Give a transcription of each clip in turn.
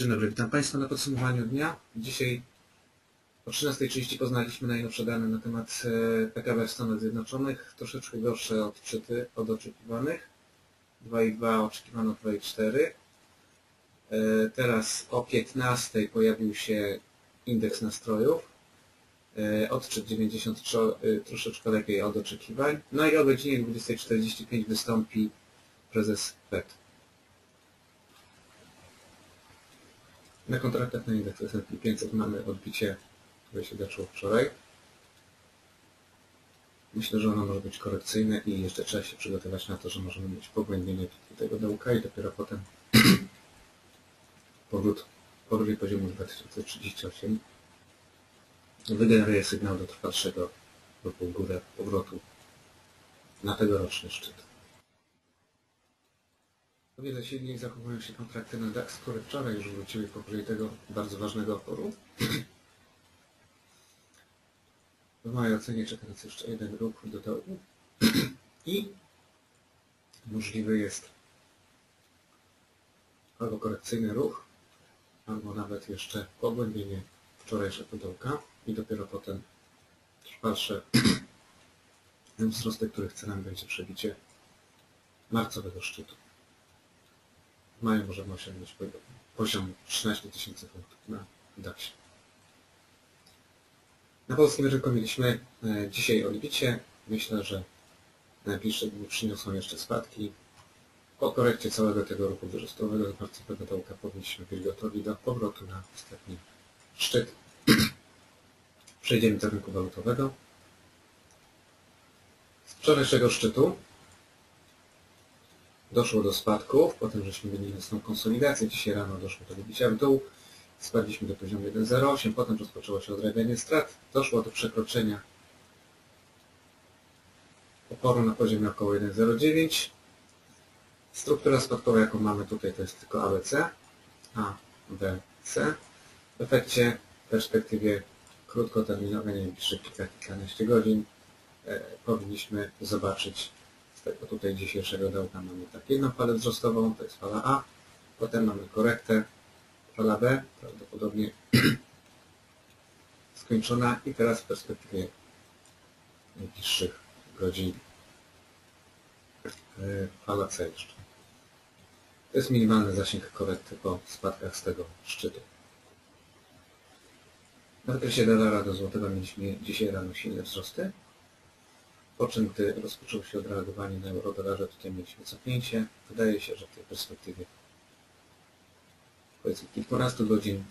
Dzień dobry, witam Państwa na podsumowaniu dnia. Dzisiaj o 13.30 poznaliśmy najnowsze dane na temat e, PKB w Stanach Zjednoczonych. Troszeczkę gorsze odczyty od oczekiwanych. 2,2 oczekiwano 2,4. E, Teraz o 15.00 pojawił się indeks nastrojów. E, Odczyt 93 e, troszeczkę lepiej od oczekiwań. No i o godzinie 20.45 wystąpi prezes FED. Na kontraktach na indeks S&P 500 mamy odbicie, które się zaczęło wczoraj. Myślę, że ono może być korekcyjne i jeszcze trzeba się przygotować na to, że możemy mieć pogłębienie tego dołka i dopiero potem powrót powyżej poziomu 2038 wygeneruje sygnał do trwalszego ruchu w górę powrotu na tegoroczny szczyt. O wiele silniej zachowują się kontrakty na DAX, które wczoraj już wróciły powyżej tego bardzo ważnego oporu. W mojej ocenie czeka nas jeszcze jeden ruch do dołu i możliwy jest albo korekcyjny ruch, albo nawet jeszcze pogłębienie wczorajszego dołka i dopiero potem trwalsze wzrosty, których celem będzie przebicie marcowego szczytu. W maju możemy osiągnąć poziom 13 tysięcy punktów na DAX. Na polskim rynku mieliśmy e, dzisiaj odbicie. Myślę, że najbliższe dni przyniosą jeszcze spadki. Po korekcie całego tego ruchu wzrostowego z marcowego dołka powinniśmy być gotowi do powrotu na ostatni szczyt. Przejdziemy do rynku walutowego. Z wczorajszego szczytu doszło do spadków, potem żeśmy mieli mocną konsolidację, dzisiaj rano doszło do wybicia w dół, spadliśmy do poziomu 1,08, potem rozpoczęło się odrabianie strat, doszło do przekroczenia oporu na poziomie około 1,09. Struktura spadkowa, jaką mamy tutaj, to jest tylko ABC, A, B, C. W efekcie, w perspektywie krótkoterminowej, najbliższych kilka, kilkanaście godzin, e, powinniśmy zobaczyć z tego tutaj dzisiejszego dołka mamy tak jedną falę wzrostową, to jest fala A, potem mamy korektę, fala B, prawdopodobnie skończona i teraz w perspektywie najbliższych godzin e, fala C jeszcze. To jest minimalny zasięg korekty po spadkach z tego szczytu. Na wykresie dolara do złotego mieliśmy dzisiaj rano silne wzrosty, po czym, gdy rozpoczęło się odreagowanie na euro-dolarze, tutaj mieliśmy cofnięcie. Wydaje się, że w tej perspektywie powiedzmy kilkunastu godzin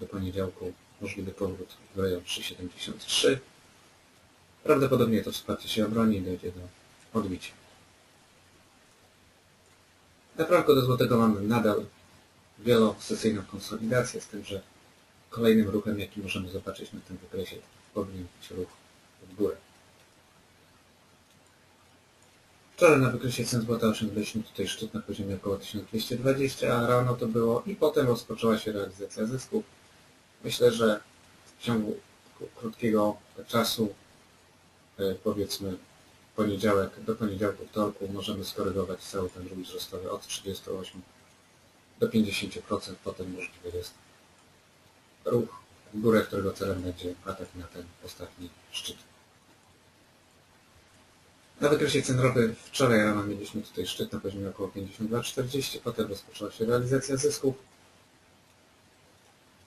do poniedziałku możliwy powrót w rejon 3,73. Prawdopodobnie to wsparcie się obroni i dojdzie do odbicia. Na franku do złotego mamy nadal wielosesyjną konsolidację, z tym, że kolejnym ruchem, jaki możemy zobaczyć na tym wykresie, powinien być ruch w górę. Wczoraj na wykresie cen złota osiągnęliśmy tutaj szczyt na poziomie około 1220, a rano to było i potem rozpoczęła się realizacja zysków. Myślę, że w ciągu krótkiego czasu, e, powiedzmy poniedziałek do poniedziałku, wtorku, możemy skorygować cały ten ruch wzrostowy od 38 do 50%. Potem możliwy jest ruch w górę, którego celem będzie atak na ten ostatni szczyt. Na wykresie cen ropy wczoraj rano mieliśmy tutaj szczyt na poziomie około 52,40, potem rozpoczęła się realizacja zysków,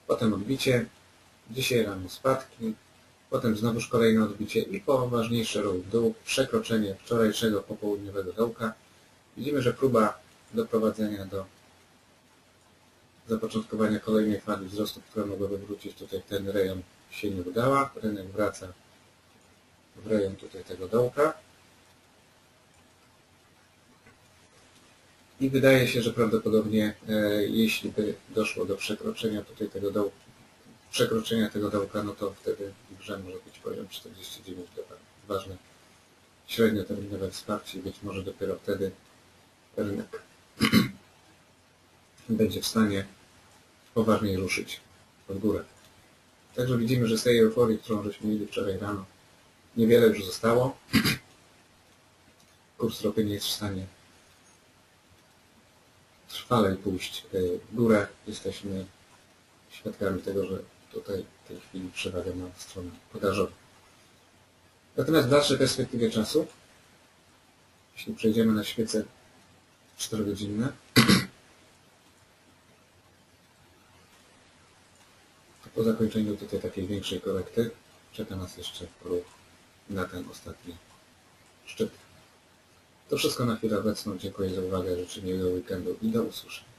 potem odbicie, dzisiaj rano spadki, potem znowuż kolejne odbicie i poważniejszy ruch w dół, przekroczenie wczorajszego popołudniowego dołka. Widzimy, że próba doprowadzenia do zapoczątkowania kolejnej fali wzrostu, która mogłaby wrócić tutaj w ten rejon się nie udała. Rynek wraca w rejon tutaj tego dołka. I wydaje się, że prawdopodobnie e, jeśli by doszło do przekroczenia tutaj tego dołka, przekroczenia tego dołka, no to wtedy grze może być poziom 49 dolarów. Ważne średnioterminowe wsparcie i być może dopiero wtedy rynek będzie w stanie poważniej ruszyć w górę. Także widzimy, że z tej euforii, którą żeśmy mieli wczoraj rano, niewiele już zostało. Kurs ropy nie jest w stanie trwale pójść w górę. Jesteśmy świadkami tego, że tutaj w tej chwili przewagę ma strona podażowa. Natomiast w dalszej perspektywie czasu, jeśli przejdziemy na świece 4-godzinne, to po zakończeniu tutaj takiej większej korekty czeka nas jeszcze ruch na ten ostatni szczyt. To wszystko na chwilę obecną. Dziękuję za uwagę. Życzę miłego weekendu i do usłyszenia.